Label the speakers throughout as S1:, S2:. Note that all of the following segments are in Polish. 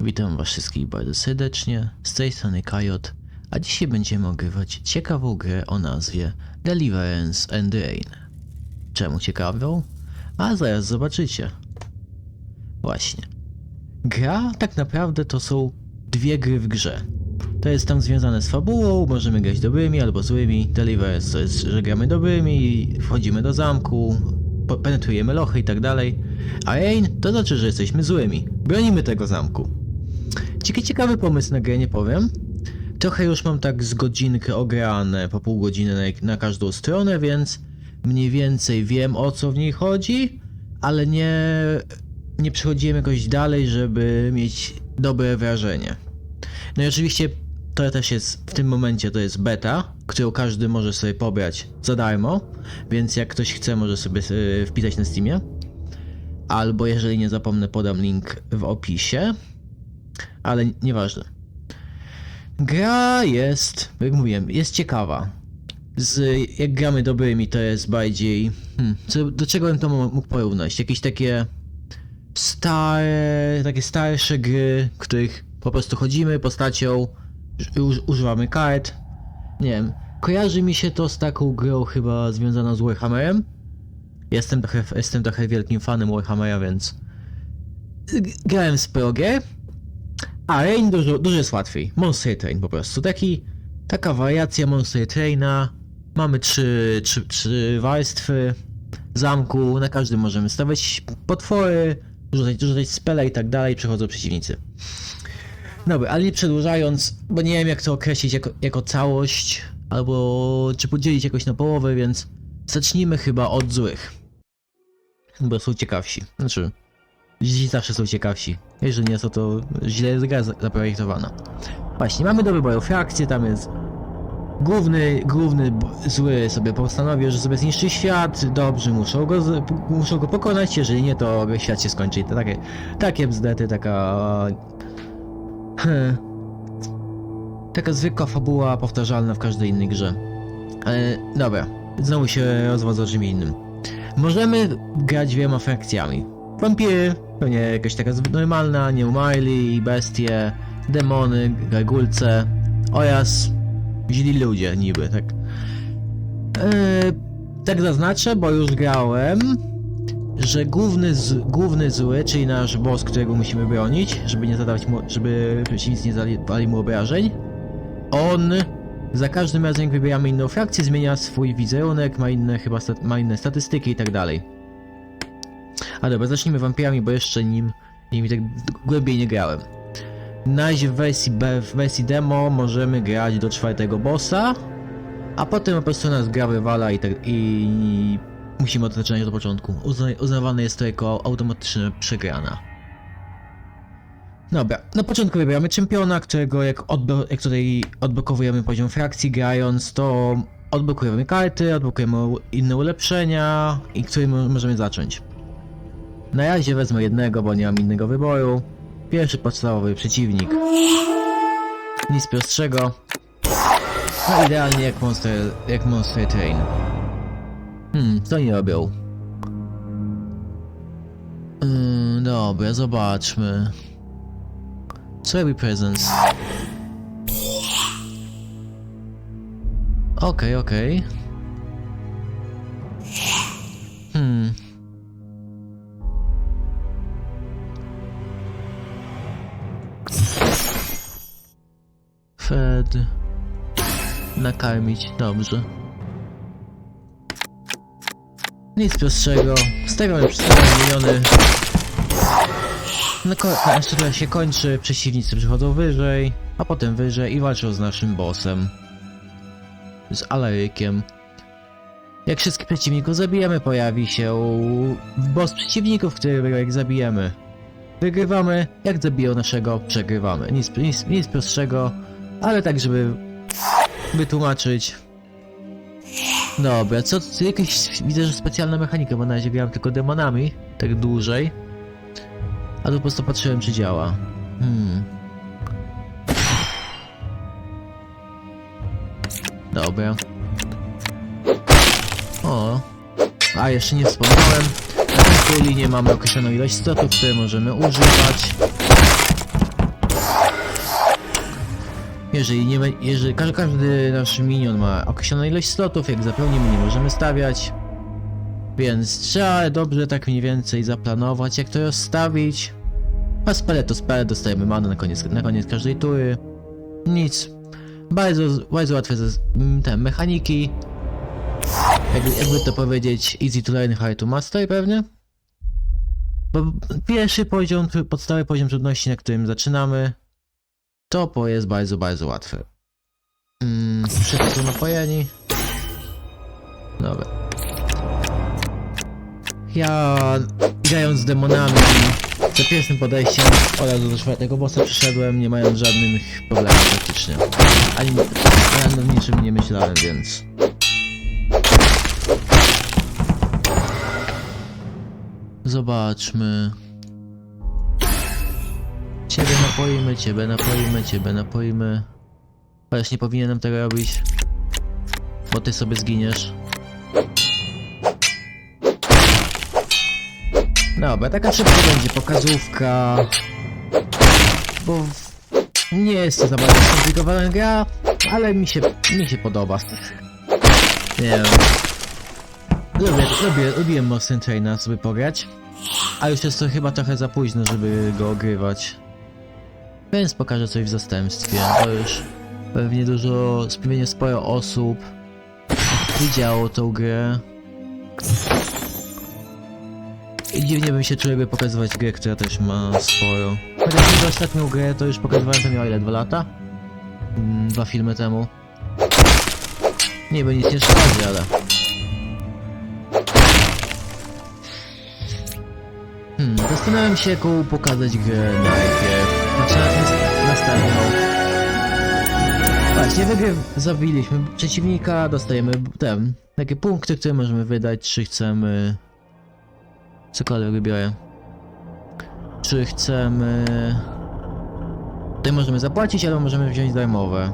S1: Witam was wszystkich bardzo serdecznie, z tej strony Kajot, a dzisiaj będziemy ogrywać ciekawą grę o nazwie Deliverance and Rain. Czemu ciekawą? A zaraz zobaczycie. Właśnie. Gra tak naprawdę to są dwie gry w grze. To jest tam związane z fabułą, możemy grać dobrymi albo złymi. Deliverance to jest, że gramy dobrymi, wchodzimy do zamku, penetrujemy lochy i tak dalej. A Rain to znaczy, że jesteśmy złymi. Bronimy tego zamku. Cieka- Ciekawy pomysł na grę, nie powiem. Trochę już mam tak z godzinkę ograne, po pół godziny na, na każdą stronę, więc mniej więcej wiem o co w niej chodzi, ale nie, nie przechodziłem jakoś dalej, żeby mieć dobre wrażenie. No i oczywiście to też jest w tym momencie to jest beta, którą każdy może sobie pobrać za darmo, więc jak ktoś chce może sobie e, wpisać na Steamie. Albo jeżeli nie zapomnę podam link w opisie, ale nieważne. Gra jest, jak mówiłem, jest ciekawa. Z, jak gramy dobrymi to jest bardziej, hmm, co, do czego bym to mógł porównać? Jakieś takie stare, takie starsze gry, w których po prostu chodzimy postacią, uż, używamy kart. Nie wiem, kojarzy mi się to z taką grą chyba związaną z Warhammerem. Jestem trochę, jestem trochę wielkim fanem Warhammera, więc grałem z progę, a Rain dużo, dużo jest łatwiej. Monster Train po prostu. Taki, taka wariacja Monster Traina. Mamy trzy, trzy, trzy warstwy zamku, na każdym możemy stawiać potwory, rzucać, rzucać spele i tak dalej, przychodzą przeciwnicy. Dobra, ale nie przedłużając, bo nie wiem jak to określić jako, jako całość, albo czy podzielić jakoś na połowę, więc zacznijmy chyba od złych. Bo są ciekawsi. Znaczy, źli zawsze są ciekawsi. Jeżeli nie są, to źle jest gra za- zaprojektowana. Właśnie, mamy do wyboru frakcję, tam jest Główny, główny zły sobie postanowił, że sobie zniszczy świat, dobrzy muszą go, muszą go pokonać, jeżeli nie, to świat się skończy. To takie, takie bzdety, taka... Taka zwykła fabuła powtarzalna w każdej innej grze. Ale dobra, znowu się rozwodzę o czym innym. Możemy grać dwiema frakcjami. Wampiry, pewnie jakaś taka normalna, nieumarli, bestie, demony, gargulce oraz źli ludzie niby, tak. Eee, tak zaznaczę, bo już grałem, że główny, z, główny zły, czyli nasz boss, którego musimy bronić, żeby nie zadawać mu, żeby przeciwnicy nie zadali mu obrażeń, on za każdym razem jak wybieramy inną frakcję, zmienia swój wizerunek, ma inne chyba ma inne statystyki i tak dalej. A dobra, zacznijmy wampirami, bo jeszcze nim, nimi tak głębiej nie grałem. Na razie w wersji, w wersji demo możemy grać do czwartego bossa, a potem po prostu nas gra wywala i, tak, i musimy od zaczynać od początku. Uzna, uznawane jest to jako automatyczna przegrana. Dobra, na początku wybieramy czempiona, którego jak, odblo- jak tutaj odblokowujemy poziom frakcji grając, to odblokujemy karty, odblokujemy inne ulepszenia i którym mo- możemy zacząć. Na razie wezmę jednego, bo nie mam innego wyboru. Pierwszy podstawowy przeciwnik. Nic prostszego. No idealnie jak Monster, jak Monster Train. Hmm, co oni robią? Yy, dobra, zobaczmy. Co robi Presence? Okej, okej. Hmm. Nakarmić, dobrze. Nic prostszego. Stawiamy przedstawione miniony. No, nasz turniej się kończy, przeciwnicy przychodzą wyżej, a potem wyżej i walczą z naszym bossem. Z Alerykiem. Jak wszystkich przeciwników zabijemy, pojawi się boss przeciwników, którego jak zabijemy, wygrywamy, jak zabiją naszego, przegrywamy. Nic, nic, nic prostszego, ale tak, żeby wytłumaczyć. Dobra, co, co jakieś, widzę, że specjalna mechanika, bo na razie grałem tylko demonami, tak dłużej. A tu po prostu patrzyłem, czy działa. Hmm. Dobra. O. A, jeszcze nie wspomniałem. Na tej chwili nie mamy określoną ilość stopów, które możemy używać. Jeżeli nie jeżeli każdy, nasz minion ma określoną ilość slotów, jak zapełnimy nie możemy stawiać. Więc trzeba dobrze tak mniej więcej zaplanować, jak to rozstawić. A spele to spele, dostajemy manę na koniec, na koniec każdej tury. Nic. Bardzo, bardzo łatwe te mechaniki. Jakby, jakby to powiedzieć, easy to learn, hard to master pewnie. Bo pierwszy poziom, podstawowy poziom trudności, na którym zaczynamy, to jest bardzo, bardzo łatwy. Mm, wszyscy są napojeni. Dobra. Ja grając z demonami za pierwszym podejściem od razu do czwartego bossa przyszedłem, nie mając żadnych problemów praktycznie. Ani nad niczym nie myślałem, więc... Zobaczmy. Ciebie napoimy, ciebie napoimy, ciebie napoimy. Chociaż nie powinienem tego robić. Bo ty sobie zginiesz. Dobra, taka szybka będzie pokazówka. Bo nie jest to za bardzo skomplikowana gra, ale mi się, mi się podoba. Nie wiem. Lubię, lubię, lubiłem Monster Traina sobie pograć. A już jest to chyba trochę za późno, żeby go ogrywać. Więc pokażę coś w zastępstwie. To już pewnie dużo, pewnie sporo osób widziało tą grę. I dziwnie bym się czuł, jakby pokazywać grę, która też ma sporo. Chociaż niby ostatnią grę to już pokazywałem, to miała ile? Dwa lata? Mm, Dwa filmy temu. Nie, bo nic nie szkodzi, ale... Hmm, zastanawiam się, jaką pokazać grę najpierw. Znaczy na następną. Właśnie, wygry zabiliśmy przeciwnika, dostajemy ten, takie punkty, które możemy wydać, czy chcemy... Cokolwiek wybiorę. Czy chcemy... Tutaj możemy zapłacić, albo możemy wziąć darmowe.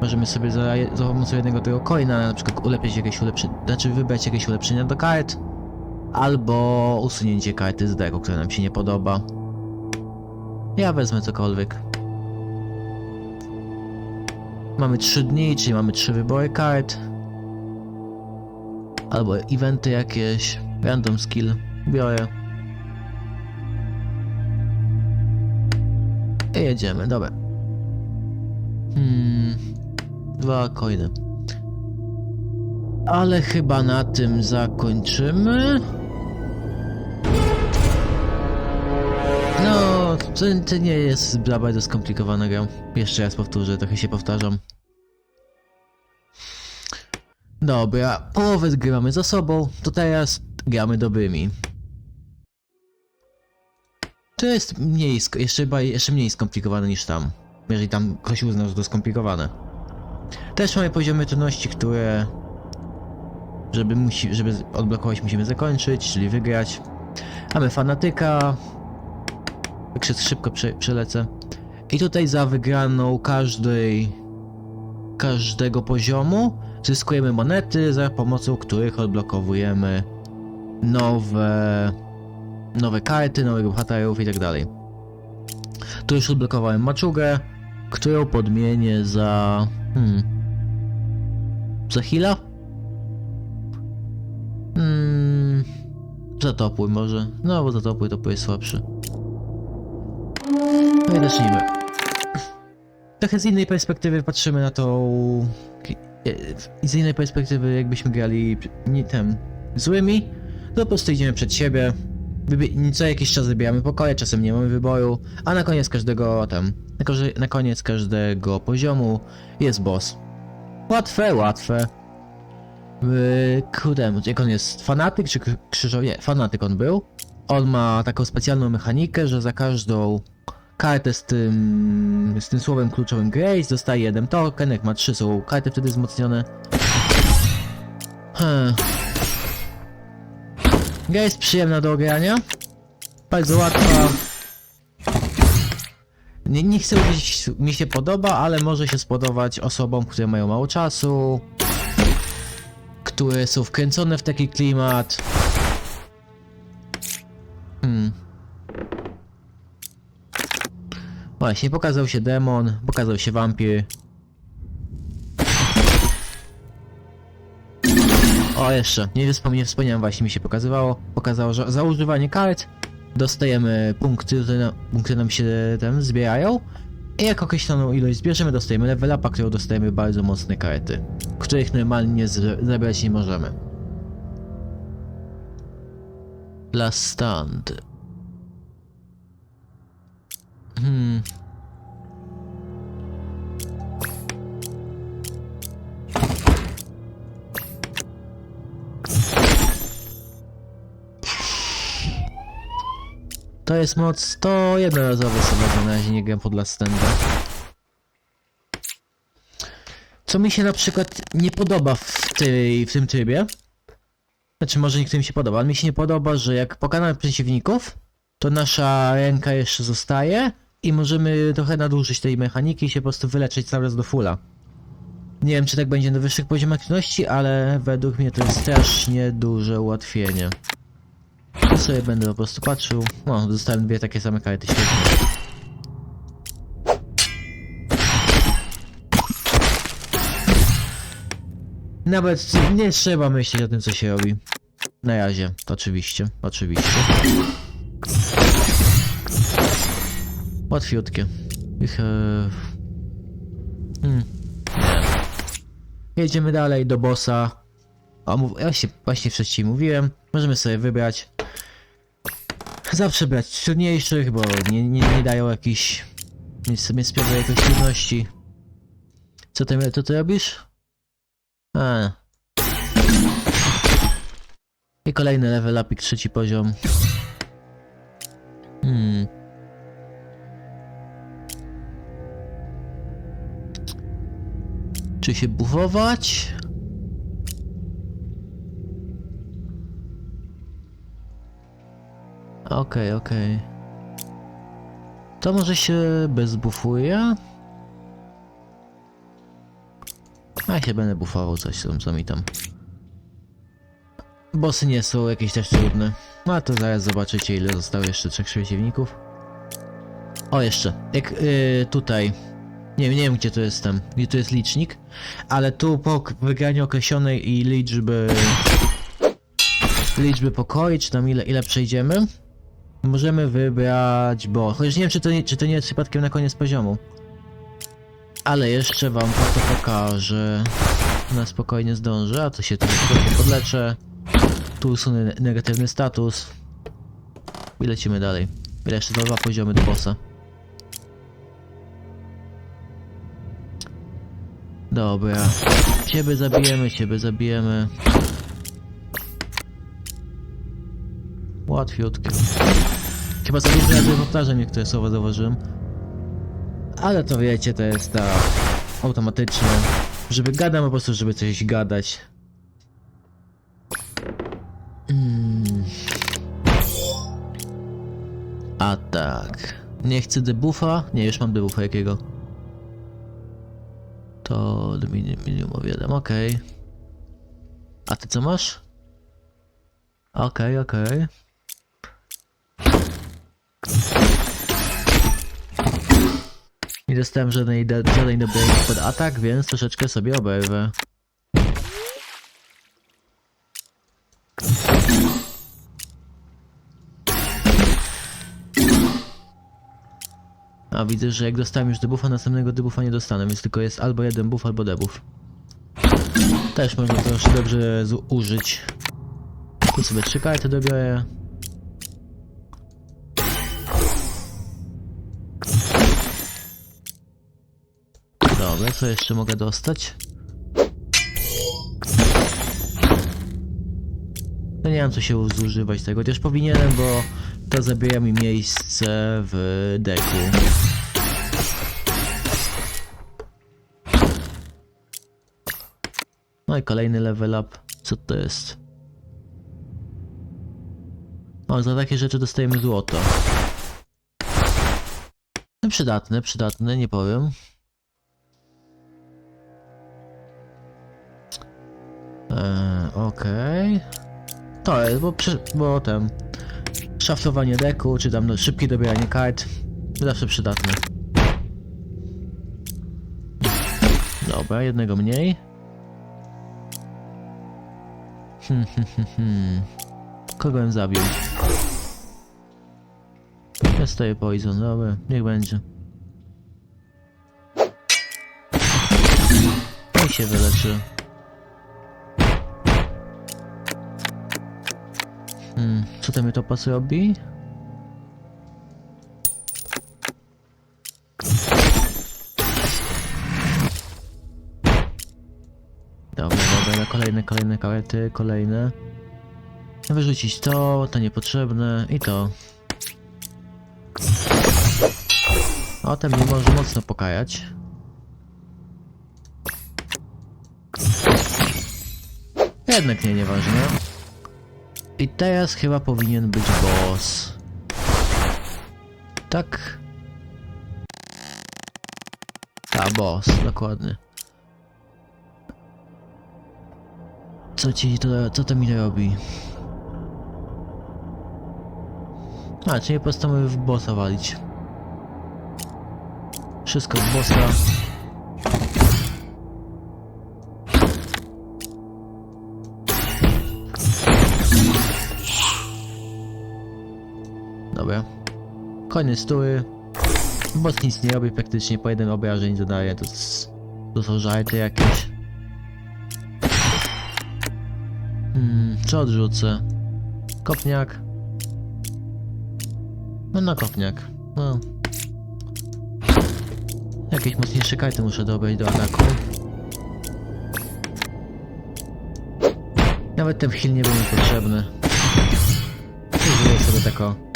S1: Możemy sobie za, za pomocą jednego tego coina na przykład ulepić jakieś ulepszenie, znaczy wybrać jakieś ulepszenia do kart, albo usunięcie karty z deku, która nam się nie podoba. Ja wezmę cokolwiek. Mamy 3 dni, czyli mamy 3 wybory kart. Albo eventy jakieś. Random skill. Biorę. I jedziemy, dobra. Hmm. Dwa coiny. Ale chyba na tym zakończymy. To, to nie jest za bardzo skomplikowana. Jeszcze raz powtórzę, trochę się powtarzam. Dobra, połowę gry za sobą, to teraz gramy dobrymi. To jest mniej, jeszcze, jeszcze mniej skomplikowane niż tam. Jeżeli tam ktoś uznał, że to skomplikowane. Też mamy poziomy trudności, które... Żeby, musi, żeby odblokować musimy zakończyć, czyli wygrać. Mamy fanatyka. Się szybko prze, przelecę. I tutaj za wygraną każdej... każdego poziomu zyskujemy monety, za pomocą których odblokowujemy nowe nowe karty, nowych bohaterów i tak dalej. Tu już odblokowałem maczugę, którą podmienię za... Hmm... Za heala? Hmm... Za topój może. No bo za topój topój jest słabszy. No i zacznijmy. Trochę z innej perspektywy patrzymy na tą... e, Z innej perspektywy jakbyśmy grali nie złymi, to po prostu idziemy przed siebie, co jakiś czas wybieramy pokoje, czasem nie mamy wyboru, a na koniec każdego tam, na, koniec każdego poziomu jest boss. Łatwe, łatwe. Yy, kurde, jak on jest? Fanatyk czy krzy- krzyżowy? Nie, fanatyk on był. On ma taką specjalną mechanikę, że za każdą kartę z tym, z tym słowem kluczowym Grace dostaje jeden token, jak ma trzy są karty wtedy wzmocnione. Hmm. Gra jest przyjemna do ogrania. Bardzo łatwa. Nie, nie chcę powiedzieć, mi się podoba, ale może się spodobać osobom, które mają mało czasu, które są wkręcone w taki klimat. Hmm. Właśnie, pokazał się demon, pokazał się wampir. O, jeszcze, nie, wspom- wspomniałem, właśnie mi się pokazywało. Pokazało, że za używanie kart dostajemy punkty, punkty nam się tam zbierają. I jak określoną ilość zbierzemy, dostajemy level upa, którą dostajemy bardzo mocne karty, których normalnie z- zebrać nie możemy. Last stand. Hmm. To jest moc, to jednorazowy sobie na razie nie gram pod Last. Co mi się na przykład nie podoba w, tej, w tym trybie, znaczy może niektórym się podoba, ale mi się nie podoba, że jak pokonamy przeciwników, to nasza ręka jeszcze zostaje i możemy trochę nadużyć tej mechaniki i się po prostu wyleczyć cały raz do fulla. Nie wiem czy tak będzie na wyższych poziomach trudności, ale według mnie to jest strasznie duże ułatwienie. Ja sobie będę po prostu patrzył. No, dostałem dwie takie same karty, świetnie. Nawet nie trzeba myśleć o tym, co się robi. Na razie, to oczywiście, oczywiście. Łatwiutkie. Ich, e... hmm. Jedziemy dalej do bossa. O, mów... właśnie, właśnie wcześniej mówiłem. Możemy sobie wybrać. Zawsze brać trudniejszych, bo nie, nie, nie dają jakichś... Nie sobie sprawdza jakiejś trudności. Co ty, co ty robisz? A. I kolejny level upik, trzeci poziom. Hmm. Czy się bufować? Okej, okej. To może się bezbufuje? A się będę bufował coś tam, co mi tam. Bossy nie są jakieś też trudne. No to zaraz zobaczycie ile zostało jeszcze trzech przeciwników. O jeszcze, jak yy, tutaj. Nie, nie wiem gdzie to jest tam, gdzie tu jest licznik, ale tu po wygraniu określonej i liczby liczby pokoi, czy tam ile, ile przejdziemy, możemy wybrać bo. Chociaż nie wiem czy to nie, czy to nie jest przypadkiem na koniec poziomu. Ale jeszcze wam to pokażę. Na spokojnie zdążę, a to się tu podleczę. Tu usunę ne- negatywny status. I lecimy dalej. Ile jeszcze dwa poziomy do bossa. Dobra. Ciebie zabijemy, ciebie zabijemy. Łatwiutkie. Chyba sobie razy powtarzam niektóre słowa zauważyłem. Ale to wiecie, to jest ta automatyczne. Żeby gadam po prostu, żeby coś gadać. Mm. A tak. Nie chcę debuffa? Nie, już mam debuffa jakiego. To minimum, minimum wiadam, okej. A ty co masz? Okej, okej. Nie dostałem żadnej, żadnej dobrej pod atak, więc troszeczkę sobie oberwę. A widzę, że jak dostałem już debuffa, następnego debuffa nie dostanę, więc tylko jest albo jeden buff, albo debuff. Też można to już dobrze użyć. Tu sobie trzy karty dobiorę. Dobra, co jeszcze mogę dostać? No nie wiem co się zużywać tego, chociaż powinienem, bo to zabiera mi miejsce w deku. No i kolejny level up. Co to jest? O, za takie rzeczy dostajemy złoto. No przydatne, przydatne, nie powiem. Eee, okej. To jest, bo, przy, bo ten szaftowanie deku, czy tam no, szybkie dobieranie kart. Zawsze przydatne. Dobra, jednego mniej. Hmm, hmm, hmm. hmm. Kogo bym zabił? Ja stoję poison, dobra, niech będzie. No I się wyleczy. Ten mi to pas robi? Dobra, dobra, kolejne, kolejne karty, kolejne. Wyrzucić to, to niepotrzebne i to. O, ten mnie może mocno pokajać. Jednak nie, nieważne. I teraz chyba powinien być boss. Tak. A, boss, dokładnie. Co ci to, co to mi robi? A, czyli po prostu mamy w bossa walić. Wszystko z bossa. Koniec tury. Boss nic nie robi praktycznie, po jednym obrażeń zadaje, to, to są żarty jakieś. Hmm, co odrzucę? Kopniak. No na kopniak. No. Jakieś mocniejsze karty muszę dobrać do ataku. Nawet ten heal nie był mi potrzebny. Użyję sobie tako.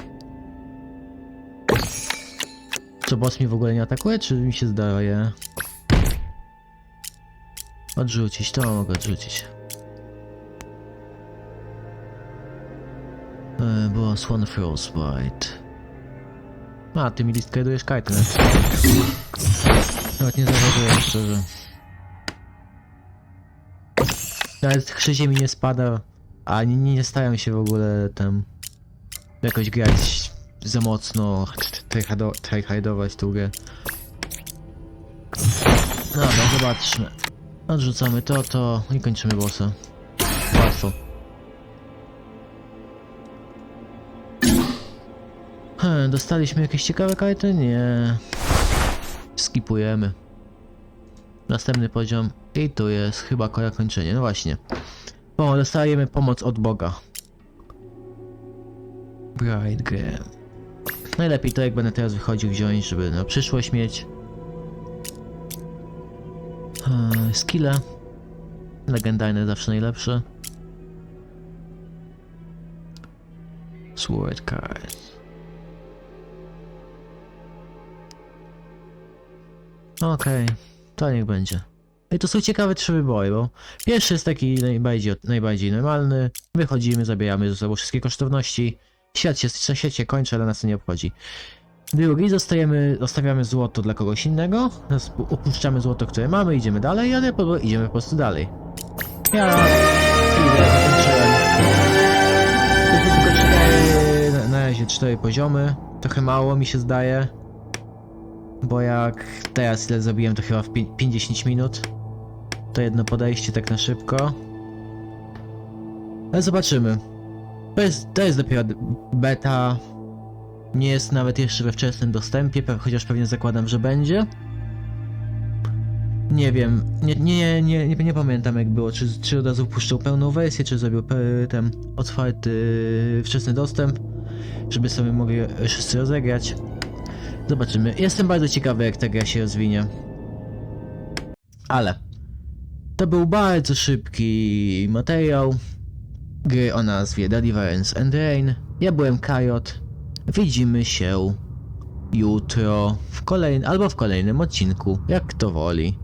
S1: Co boss mi w ogóle nie atakuje, czy mi się zdaje? Odrzucić, to mogę odrzucić. E, boss One Frostbite. A, ty mi list kredujesz karty. no. Nawet nie zauważyłem szczerze. Nawet krzyzie mi nie spada, a nie, nie staram się w ogóle tam jakoś grać za mocno, tryhardo- tryhardować tą grę. Dobra, zobaczmy. Odrzucamy to, to i kończymy bossa. Łatwo. Hmm, dostaliśmy jakieś ciekawe karty? Nie. Skipujemy. Następny poziom. I tu jest chyba kończenie. No właśnie. O, dostajemy pomoc od Boga. Bright Game. Najlepiej to jak będę teraz wychodził wziąć, żeby na przyszłość mieć. Eee, skille. Legendarne zawsze najlepsze. Sword card. Okej, to niech będzie. I to są ciekawe trzy wybory, bo pierwszy jest taki najbardziej, najbardziej normalny. Wychodzimy, zabieramy ze sobą wszystkie kosztowności. Świat się, świat się kończy, ale nas to nie obchodzi. Drugi, zostajemy, zostawiamy złoto dla kogoś innego. Opuszczamy złoto, które mamy, idziemy dalej, ale po, idziemy po prostu dalej. Ja zakończyłem. Na- razie cztery poziomy. Trochę mało mi się zdaje. Bo jak teraz ile zrobiłem, to chyba w pi- 50 minut. To jedno podejście tak na szybko. Ale zobaczymy. To jest, to jest dopiero beta. Nie jest nawet jeszcze we wczesnym dostępie, chociaż pewnie zakładam, że będzie. Nie wiem, nie, nie, nie, nie, nie pamiętam jak było, czy, czy od razu puszczał pełną wersję, czy zrobił ten otwarty wczesny dostęp, żeby sobie mogli wszyscy rozegrać. Zobaczymy. Jestem bardzo ciekawy, jak ta gra się rozwinie. Ale to był bardzo szybki materiał gry o nazwie Deliverance and Rain. Ja byłem Kajot. Widzimy się jutro w kolejnym albo w kolejnym odcinku, jak kto woli.